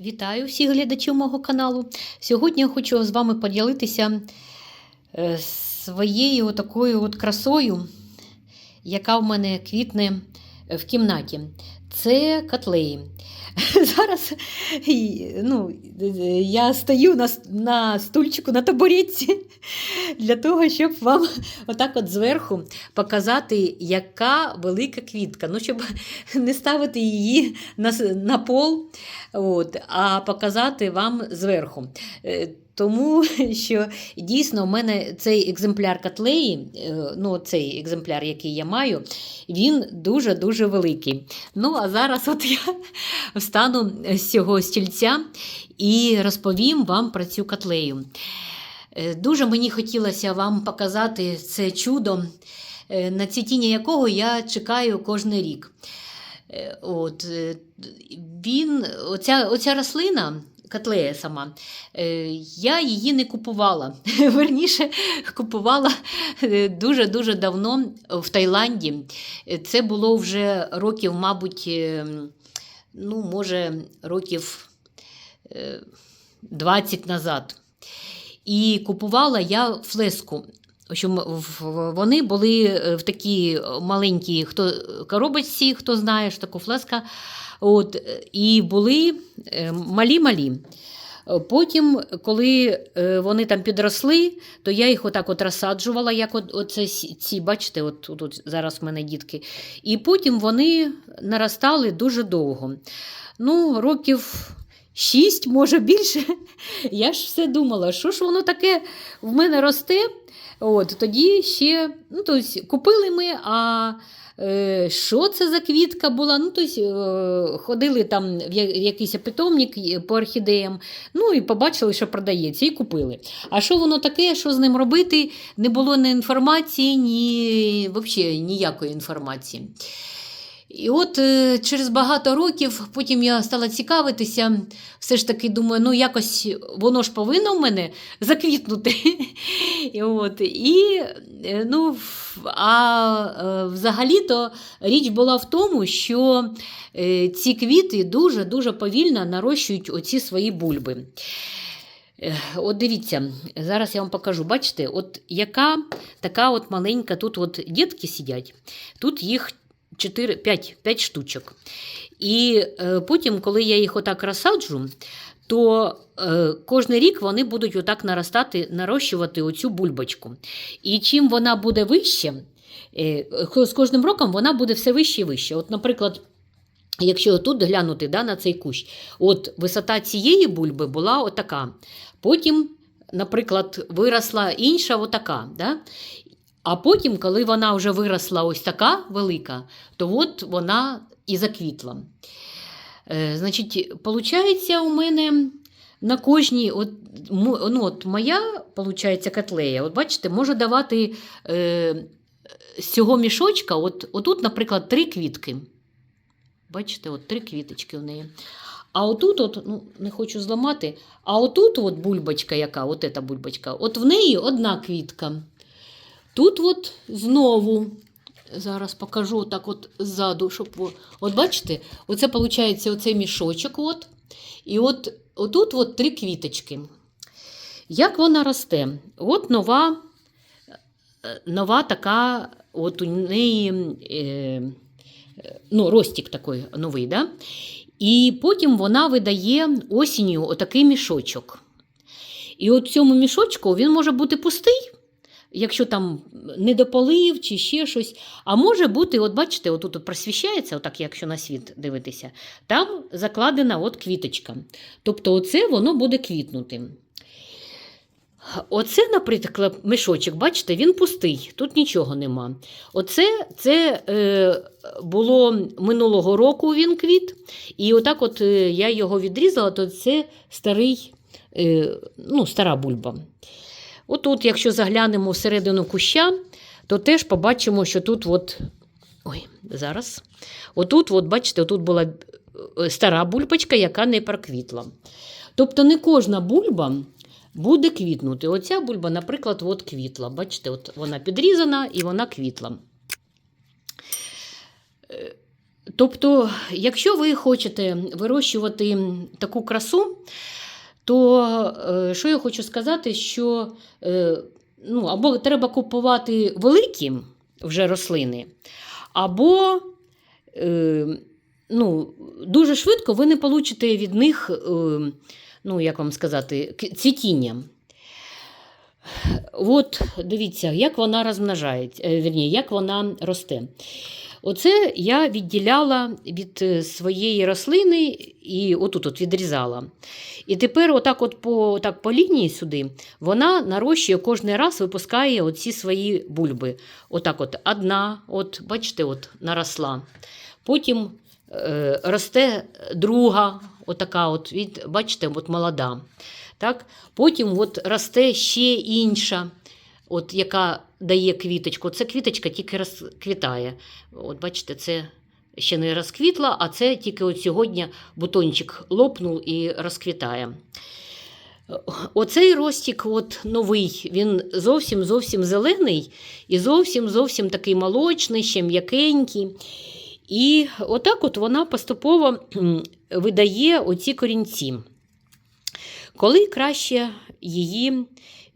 Вітаю всіх глядачів мого каналу. Сьогодні я хочу з вами поділитися е, своєю такою от красою, яка в мене квітне в кімнаті. Це котлеї. Зараз ну, я стою на, на стульчику на табуретці для того, щоб вам отак от зверху показати, яка велика квітка. Ну, щоб не ставити її на, на пол, от, а показати вам зверху. Е, Тому що дійсно в мене цей екземпляр котлеї, е, ну цей екземпляр, який я маю, він дуже-дуже великий. Ну, а зараз от я встану з цього стільця і розповім вам про цю котлею. Е, Дуже мені хотілося вам показати це чудо, е, на цвітіння якого я чекаю кожен рік. Е, От, він, оця, оця рослина, котлея сама, я її не купувала. Верніше, купувала дуже-дуже давно в Таїланді. Це було вже років, мабуть, ну, може, років е, 20 назад. І купувала я флеску. Вони були е, в такій маленькій хто, коробочці, хто знає, що таке флеска. От, е, і були е, малі-малі. Е, Потім, коли е, вони там підросли, то я їх отак от розсаджувала, як от, оце ці, бачите, от от зараз в мене дітки. І потім вони наростали дуже довго. Ну, років шість, може більше. Я ж все думала, що ж воно таке в мене росте. От, тоді ще ну, тобто, купили ми, а е, що це за квітка була? Ну, тобто, ходили там в якийсь питомник е, по орхідеям, ну і побачили, що продається, і купили. А що воно таке, що з ним робити? Не було ні інформації, ні взагалі ніякої інформації. І от е, через багато років потім я стала цікавитися, все ж таки думаю, ну якось воно ж повинно в мене заквітнути. І, от, і е, ну, а е, взагалі-то річ була в тому, що ці квіти дуже-дуже повільно нарощують оці свої бульби. От дивіться, зараз я вам покажу. Бачите, от яка така от маленька, тут от дітки сидять, тут їх 4, 5, 5 штучок. І е, потім, коли я їх отак розсаджу, то е, кожен рік вони будуть отак наростати, нарощувати оцю бульбочку. І чим вона буде вище, е, з кожним роком вона буде все вище і вище. От, наприклад, Якщо тут глянути да, на цей кущ, от висота цієї бульби була отака. Потім, наприклад, виросла інша отака. Да? А потім, коли вона вже виросла ось така велика, то от вона і заквітла. Е, значить, виходить, у мене на кожній, от, ну, от моя получається, котлея, от бачите, може давати е, з цього мішочка, от, отут, наприклад, три квітки. Бачите, от три квіточки в неї. А отут, от, ну, не хочу зламати, а отут от бульбочка, яка, от ета бульбочка, от в неї одна квітка. Тут от знову, зараз покажу так от ззаду, щоб. От бачите, оце виходить оцей мішочок. От, і от отут от три квіточки. Як вона росте? От нова, е, нова така, от у неї. Е, ну, ростик такий новий. Да? І потім вона видає осінню отакий мішочок. І от цьому мішочку він може бути пустий, якщо там недополив чи ще щось. А може бути, от бачите, отут от просвіщається, отак, якщо на світ дивитися, там закладена от квіточка. Тобто, оце воно буде квітнути. Оце, наприклад, мішочок, бачите, він пустий, тут нічого нема. Оце це е, було минулого року він квіт, і отак от е, я його відрізала, то це старий, е, ну, стара бульба. Отут, якщо заглянемо всередину куща, то теж побачимо, що тут от, ой, зараз, отут, от, бачите, отут була е, стара бульбочка, яка не проквітла. Тобто не кожна бульба буде квітнути. Оця бульба, наприклад, от квітла. Бачите, от вона підрізана і вона квітла. Е, Тобто, якщо ви хочете вирощувати таку красу, то е, що я хочу сказати, що е, ну, або треба купувати великі вже рослини, або е, ну, дуже швидко ви не получите від них, ну, як вам сказати, цвітіння. От дивіться, як вона розмножається, вірні, як вона росте. Оце я відділяла від е, своєї рослини і отут от відрізала. І тепер, отак, от по, так, по лінії сюди, вона нарощує кожен раз випускає оці свої бульби. Отак, от одна, от, бачите, от наросла. Потім е, росте друга, отака, от, від, бачите, от молода. Так? Потім от росте ще інша, от, яка дає квіточку. Це квіточка тільки розквітає. От бачите, це ще не розквітла, а це тільки от сьогодні бутончик лопнув і розквітає. Оцей ростик от новий, він зовсім зовсім зелений і зовсім зовсім такий молочний, ще м'якенький. І отак от вона поступово видає оці корінці. Коли краще її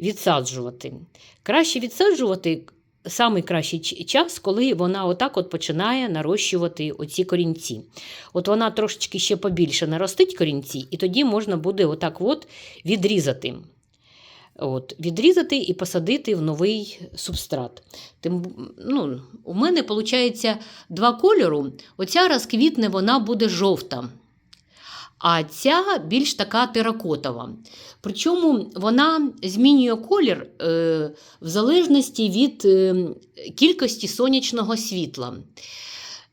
відсаджувати? Краще відсаджувати самий кращий час, коли вона отак от починає нарощувати оці корінці. От вона трошечки ще побільше наростить корінці, і тоді можна буде отак от відрізати. От, відрізати і посадити в новий субстрат. Тим, ну, у мене виходить два кольору. Оця розквітне, вона буде жовта. А ця більш така теракотова. Причому вона змінює колір е, в залежності від е, кількості сонячного світла.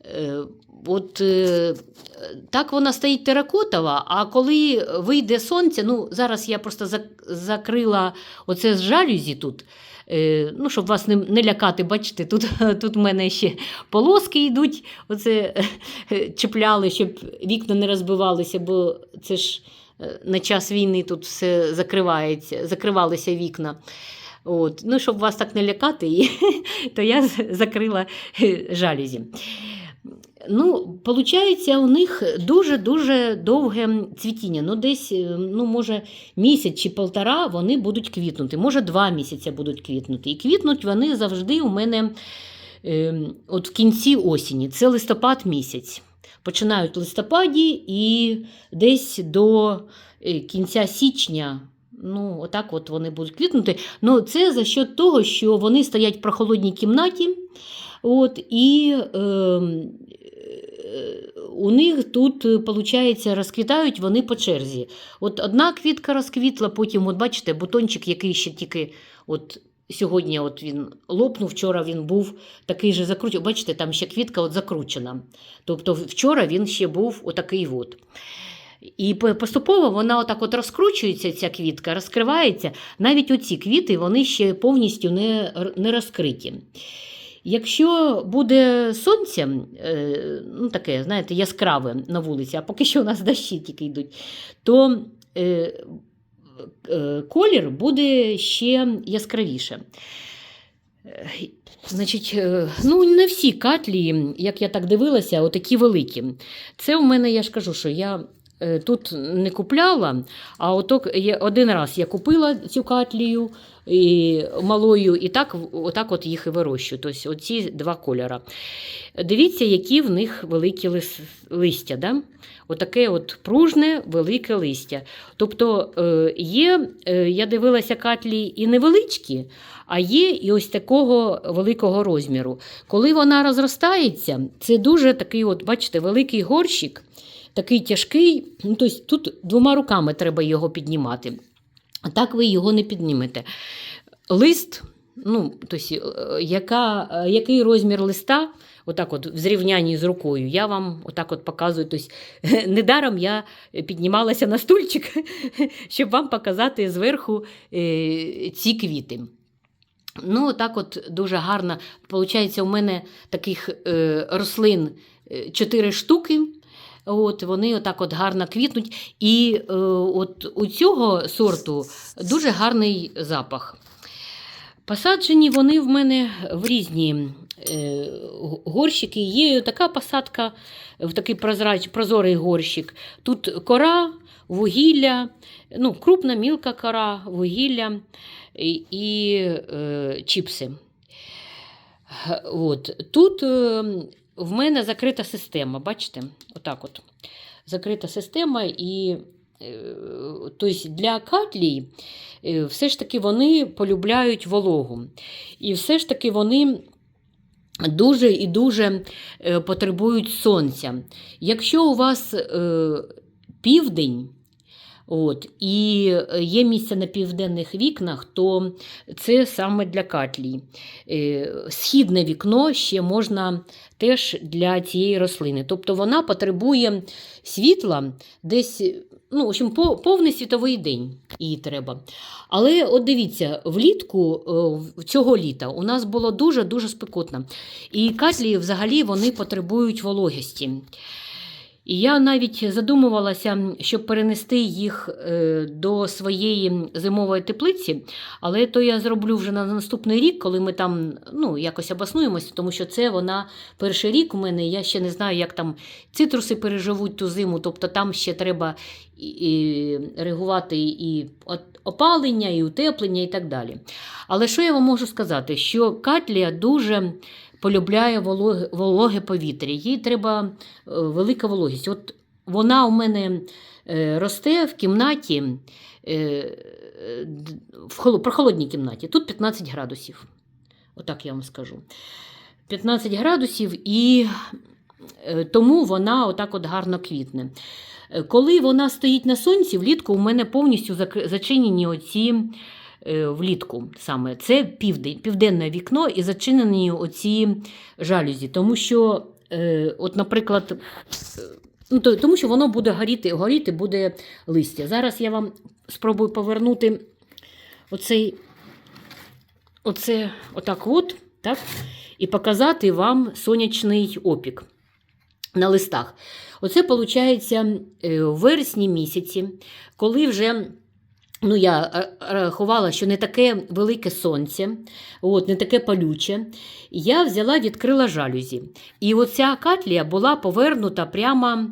Е, от так вона стоїть теракотова, а коли вийде сонце, ну зараз я просто зак- закрила оце з жалюзі тут. Е, Ну, щоб вас не, не лякати, бачите, тут, тут в мене ще полоски йдуть, оце е, чіпляли, щоб вікна не розбивалися, бо це ж е, на час війни тут все закривається, закривалися вікна. От. Ну, щоб вас так не лякати, то я закрила жалюзі. Ну, Получається, у них дуже-дуже довге цвітіння. Ну, десь, е, ну, може, місяць чи полтора вони будуть квітнути, може, два місяці будуть квітнути. І квітнуть вони завжди у мене е, от в кінці осені, це листопад місяць. Починають в листопаді і десь до е, кінця січня. Ну, отак от вони будуть квітнути. Ну, це за счет того, що вони стоять в прохолодній кімнаті. От, і е, у них тут, виходить, розквітають вони по черзі. От одна квітка розквітла, потім, от бачите, бутончик, який ще тільки от сьогодні от він лопнув, вчора він був такий же закручений. Бачите, там ще квітка от закручена. Тобто вчора він ще був отакий от. І поступово вона отак от розкручується, ця квітка, розкривається. Навіть оці квіти вони ще повністю не, не розкриті. Якщо буде сонце, ну таке, знаєте, яскраве на вулиці, а поки що у нас дощі тільки йдуть, то е, е, колір буде ще яскравіше. Е, Значить, ну не всі катлі, як я так дивилася, отакі великі. Це у мене, я ж кажу, що я тут не купляла, а оток, один раз я купила цю катлію і, малою, і так, отак от їх і вирощую. Тобто оці два кольори. Дивіться, які в них великі лис, листя. Да? Отаке от пружне, велике листя. Тобто е, є, е, я дивилася катлі і невеличкі, а є і ось такого великого розміру. Коли вона розростається, це дуже такий, от, бачите, великий горщик, такий тяжкий. Ну, тобто тут двома руками треба його піднімати. Так ви його не піднімете. Лист, ну, тобто, яка, е, який розмір листа, отак от в зрівнянні з рукою, я вам отак от показую. Тобто, недаром я піднімалася на стульчик, щоб вам показати зверху е, ці квіти. Ну, так от дуже гарно. Получається, у мене таких рослин 4 штуки. От, вони отак от гарно квітнуть. І е, от у цього сорту дуже гарний запах. Посаджені вони в мене в різні е, горщики. Є така посадка в такий прозрач, прозорий горщик. Тут кора, вугілля, ну, крупна, мілка кора, вугілля і, і е, чіпси. От. Тут е, в мене закрита система, бачите? Отак от. Закрита система, і е, тобто для катлій е, все ж таки вони полюбляють вологу. І все ж таки вони дуже і дуже е, потребують сонця. Якщо у вас південь, От, і е, є місце на південних вікнах, то це саме для катлій. Е, Східне вікно ще можна теж для цієї рослини. Тобто вона потребує світла десь, ну, в общем, по- повний світовий день їй треба. Але от дивіться, влітку е, цього літа у нас було дуже-дуже спекотно. І катлі взагалі вони потребують вологості. І я навіть задумувалася, щоб перенести їх е, до своєї зимової теплиці, але то я зроблю вже на наступний рік, коли ми там ну, якось обоснуємося, тому що це вона перший рік у мене. Я ще не знаю, як там цитруси переживуть ту зиму, тобто там ще треба і, реагувати і опалення, і утеплення, і так далі. Але що я вам можу сказати? Що Катлія дуже полюбляє вологе, вологе повітря. Їй треба е, велика вологість. От вона у мене е, росте в кімнаті, е, в прохолодній кімнаті. Тут 15 градусів. Отак я вам скажу. 15 градусів, і тому вона отак от гарно квітне. Коли вона стоїть на сонці, влітку у мене повністю зачинені оці влітку саме. Це південь, південне вікно і зачинені оці жалюзі. Тому що, е, от, наприклад, е, ну, то- тому що воно буде горіти, горіти буде листя. Зараз я вам спробую повернути оцей, оце, отак от, так, і показати вам сонячний опік на листах. Оце виходить в вересні місяці, коли вже. Ну, я е, рахувала, що не таке велике сонце, от, не таке палюче. Я взяла, відкрила жалюзі. І оця катлія була повернута прямо,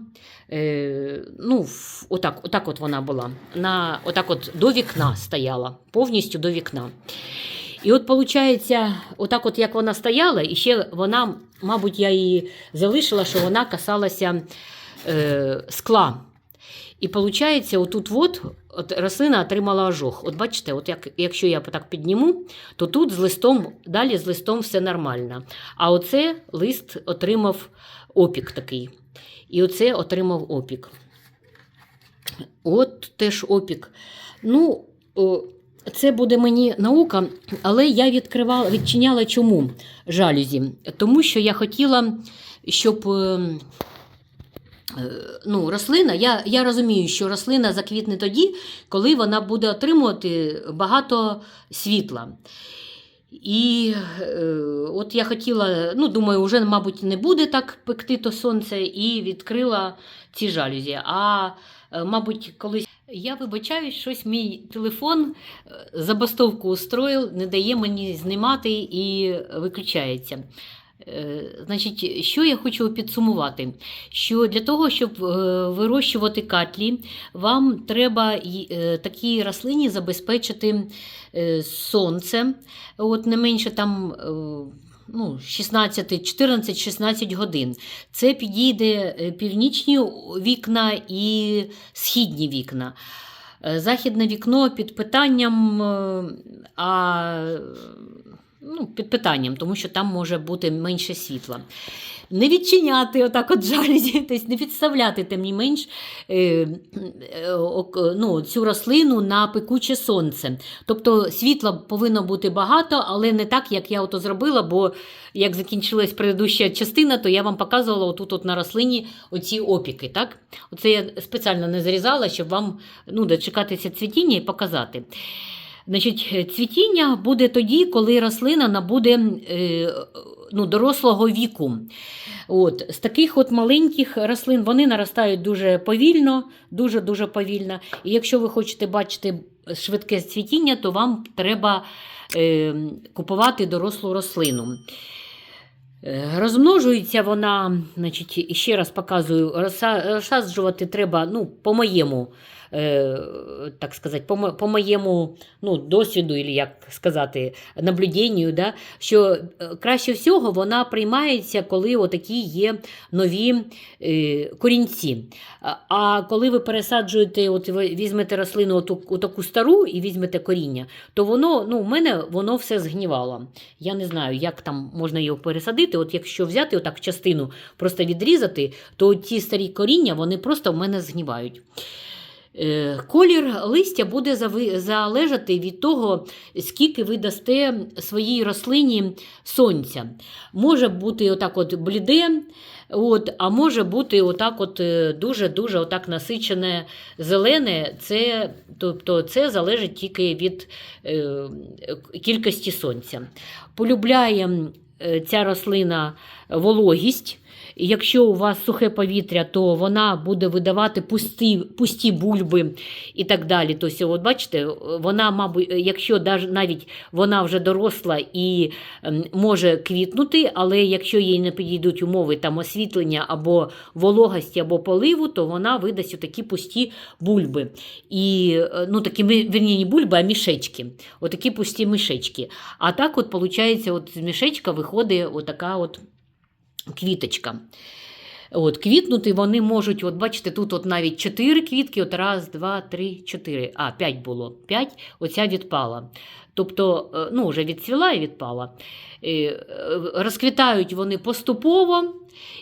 е, ну, отак, отак от вона була. На, отак от до вікна стояла, повністю до вікна. І от, виходить, отак от як вона стояла, і ще вона, мабуть, я її залишила, що вона касалася е, скла. І виходить, отут от, от рослина отримала ожог. От бачите, от як, якщо я так підніму, то тут з листом, далі з листом все нормально. А оце лист отримав опік такий. І оце отримав опік. От теж опік. Ну, це буде мені наука, але я відкривала, відчиняла чому жалюзі? Тому що я хотіла, щоб. Е, ну, рослина, я, я розумію, що рослина заквітне тоді, коли вона буде отримувати багато світла. І е, от я хотіла, ну, думаю, вже, мабуть, не буде так пекти то сонце, і відкрила ці жалюзі. А, е, мабуть, колись. Я вибачаю, щось мій телефон е, забастовку устроїв, не дає мені знімати і виключається. Е, Значить, що я хочу підсумувати? Що для того, щоб е, вирощувати катлі, вам треба е, такій рослині забезпечити сонце, от не менше там. Ну, 16, 14-16 годин. Це підійде північні вікна і східні вікна. Західне вікно під питанням, а ну, під питанням, тому що там може бути менше світла. Не відчиняти отак от жалюзі, тобто не підставляти, тим не менш, е, е, ну, цю рослину на пекуче сонце. Тобто світла повинно бути багато, але не так, як я ото зробила, бо як закінчилась предыдуща частина, то я вам показувала отут от на рослині оці опіки. Так? Оце я спеціально не зарізала, щоб вам ну, дочекатися цвітіння і показати. Значить, е, цвітіння буде тоді, коли рослина набуде е, ну, дорослого віку. От, з таких от маленьких рослин вони наростають дуже повільно, дуже-дуже повільно. І якщо ви хочете бачити швидке цвітіння, то вам треба е, купувати дорослу рослину. Е, Розмножується вона, значить, ще раз показую, розсаджувати треба, ну, по моєму, е, так сказати, по, по моєму ну, досвіду, і як сказати, наблюденню, да, що е, краще всього вона приймається, коли отакі є нові е, корінці. А- коли ви пересаджуєте, от візьмете рослину оту, отаку стару і візьмете коріння, то воно, ну, в мене воно все згнівало. Я не знаю, як там можна його пересадити. От якщо взяти отак частину, просто відрізати, то ті старі коріння вони просто в мене згнівають. Е, Колір листя буде залежати від того, скільки ви дасте своїй рослині сонця. Може бути отак от бліде, от, а може бути отак от е, дуже-дуже отак насичене зелене. Це, тобто це залежить тільки від е, кількості сонця. Полюбляє ця рослина вологість. Якщо у вас сухе повітря, то вона буде видавати пусті, пусті бульби і так далі. Тобто, от бачите, вона, мабуть, якщо навіть вона вже доросла і ем, може квітнути, але якщо їй не підійдуть умови там освітлення або вологості, або поливу, то вона видасть такі пусті бульби. І, е, ну, такі, вірні, не бульби, а мішечки. Отакі пусті мішечки. А так, от, виходить, от з мішечка виходить отака от квіточка. От, квітнути вони можуть, от бачите, тут от навіть 4 квітки, от раз, два, три, чотири. А, 5 було. 5, оця відпала. Тобто, е, ну, вже відцвіла і відпала. Е, е, Розквітають вони поступово,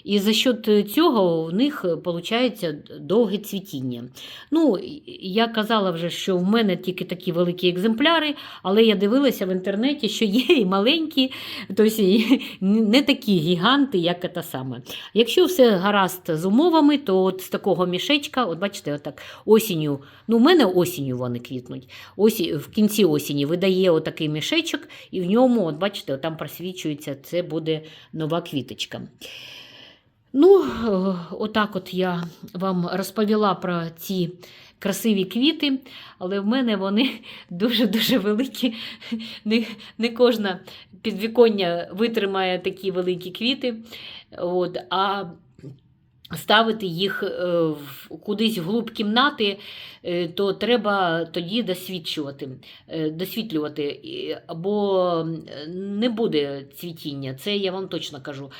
і за счет цього в них виходить довге цвітіння. Ну, я казала вже, що в мене тільки такі великі екземпляри, але я дивилася в інтернеті, що є і маленькі, тобто не такі гіганти, як це саме. Якщо все гаразд з умовами, то от з такого мішечка, от бачите, отак осінню, ну в мене осінню вони квітнуть. Осі, в кінці осені видає отакий мішечок, і в ньому, от бачите, там просвічується, це буде нова квіточка. Ну, е, отак от я вам розповіла про ці красиві квіти, але в мене вони дуже-дуже великі. Не, не кожна підвіконня витримає такі великі квіти. От, а ставити їх е, кудись вглуб кімнати, е, то треба тоді досвідчувати, е, досвітлювати, бо не буде цвітіння, це я вам точно кажу.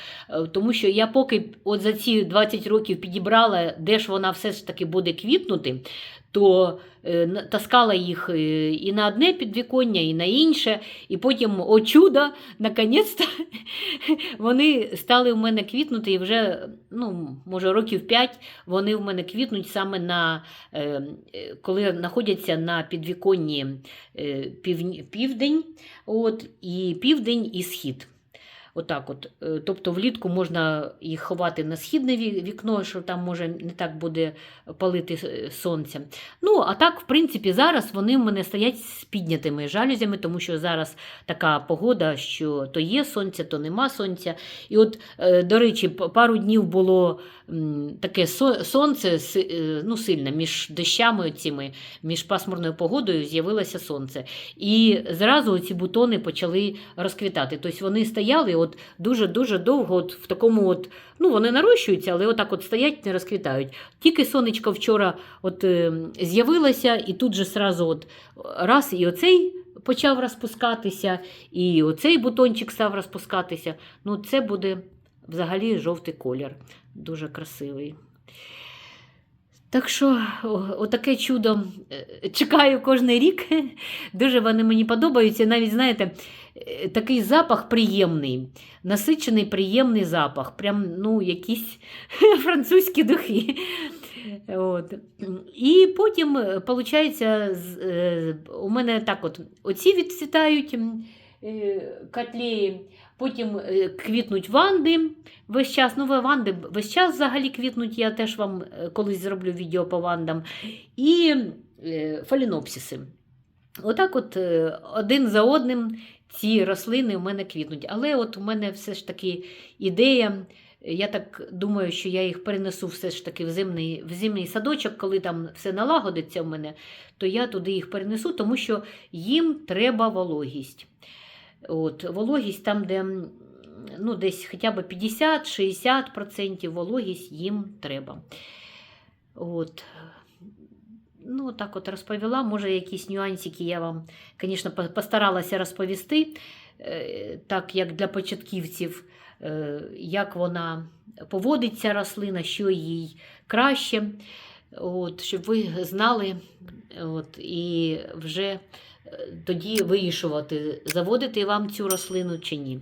Тому що я поки от за ці 20 років підібрала, де ж вона все ж таки буде квітнути, то е, таскала їх е, і на одне підвіконня, і на інше, і потім, о чудо, наконець-то вони стали в мене квітнути, і вже, ну, може, років 5 вони в мене квітнуть саме на е, коли знаходяться на підвіконні південь, от, і південь і схід. Отак от. Е, Тобто влітку можна їх ховати на східне вікно, що там може не так буде палити е, сонце. Ну, а так, в принципі, зараз вони в мене стоять з піднятими жалюзями, тому що зараз така погода, що то є сонце, то нема сонця. І от, е, до речі, пару днів було таке сонце ну, сильне між дощами цими, між пасмурною погодою з'явилося сонце. І зразу ці бутони почали розквітати. Тобто вони стояли от дуже-дуже довго от в такому от, ну вони нарощуються, але отак от стоять, не розквітають. Тільки сонечко вчора от, е, з'явилося, і тут же сразу от раз і оцей почав розпускатися, і оцей бутончик став розпускатися. Ну, це буде взагалі жовтий колір. Дуже красивий. Так що, отаке чудо е, чекаю кожен рік. Дуже вони мені подобаються. Навіть, знаєте, е, такий запах приємний, насичений приємний запах. Прям ну, якісь французькі духи. От. І потім, виходить, у мене так от оці відцвітають м, е, котлеї, потім е, квітнуть ванди весь час. Ну, ванди весь час взагалі квітнуть, я теж вам е, колись зроблю відео по вандам. І е, фалінопсиси. Отак от один за одним ці рослини у мене квітнуть. Але от у мене все ж таки ідея. Я так думаю, що я їх перенесу все ж таки в зимний, в зимний садочок, коли там все налагодиться в мене, то я туди їх перенесу, тому що їм треба вологість. От, Вологість там, де ну, десь хоча б 50-60% вологість їм треба. От. Ну, так от розповіла. Може, якісь нюансики я вам, звісно, постаралася розповісти, е, так як для початківців, е, як вона поводиться рослина, що їй краще, от, щоб ви знали от, і вже тоді вирішувати, заводити вам цю рослину чи ні.